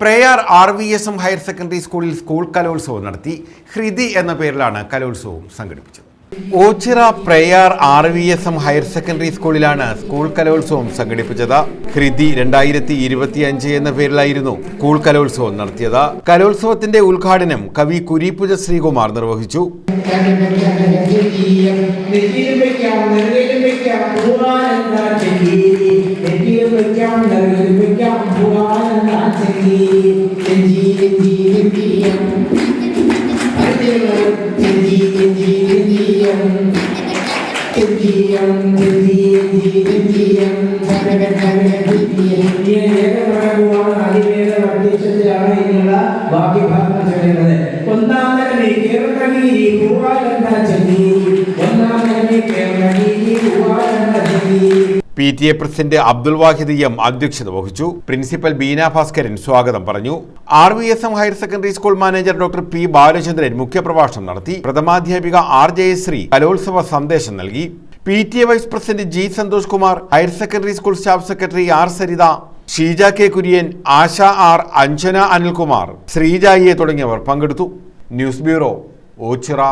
Prayar R V S M higher secondary സ്കൂളിൽ school കലോത്സവം നടത്തി. ഹൃതി എന്ന പേരിലാണ് കലോത്സവം സംഘടിപ്പിച്ചത്. Ochira Prayar R V S M higher secondary സ്കൂളിലാണ് സ്കൂൾ കലോത്സവം സംഘടിപ്പിച്ചത്. ഹൃതി രണ്ടായിരത്തി ഇരുപത്തി അഞ്ച് എന്ന പേരിലായിരുന്നു സ്കൂൾ കലോത്സവം നടത്തിയത്. കലോത്സവത്തിന്റെ ഉദ്ഘാടനം കവി കുരീപ്പുജ ശ്രീകുമാർ നിർവഹിച്ചു. വെക്കാം നെറുകയിലും വെക്കാം ഭഗവാനെന്നാ ചെല്ലി ചെഞ്ചി ചെഞ്ചി ചെഞ്ചിയം ചെഞ്ചി ചെഞ്ചി ചെഞ്ചിയം ചെഞ്ചിയം ചെഞ്ചി ചെഞ്ചി ചെഞ്ചിയം സകല സകല ചെഞ്ചിയം ഇങ്ങനെ ഏകപ്രകാരമാണ് അതിവേഗ അധ്യക്ഷത്തിലാണ് ഇതിനുള്ള ബാക്കി ഭാഗം ചൊല്ലുന്നത് ഒന്നാം നിലമേ കേരളഗീരി പൂവാലെന്ന ചെല്ലി P T A president Abdul Wahid M അധ്യക്ഷത വഹിച്ചു. പ്രിൻസിപ്പൽ ബീന ഭാസ്കരൻ സ്വാഗതം പറഞ്ഞു. R V S M higher secondary school manager doctor P Balachandran മുഖ്യപ്രഭാഷണം നടത്തി. പ്രഥമാധ്യാപിക ആർ ജയശ്രീ കലോത്സവ സന്ദേശം നൽകി. P T A vice president G Santhosh Kumar higher secondary school staff secretary R Saritha Sheeja K Kurian Asha R Anjana Anilkumar ശ്രീജായിയെ തുടങ്ങിയവർ പങ്കെടുത്തു. News bureau Ochira.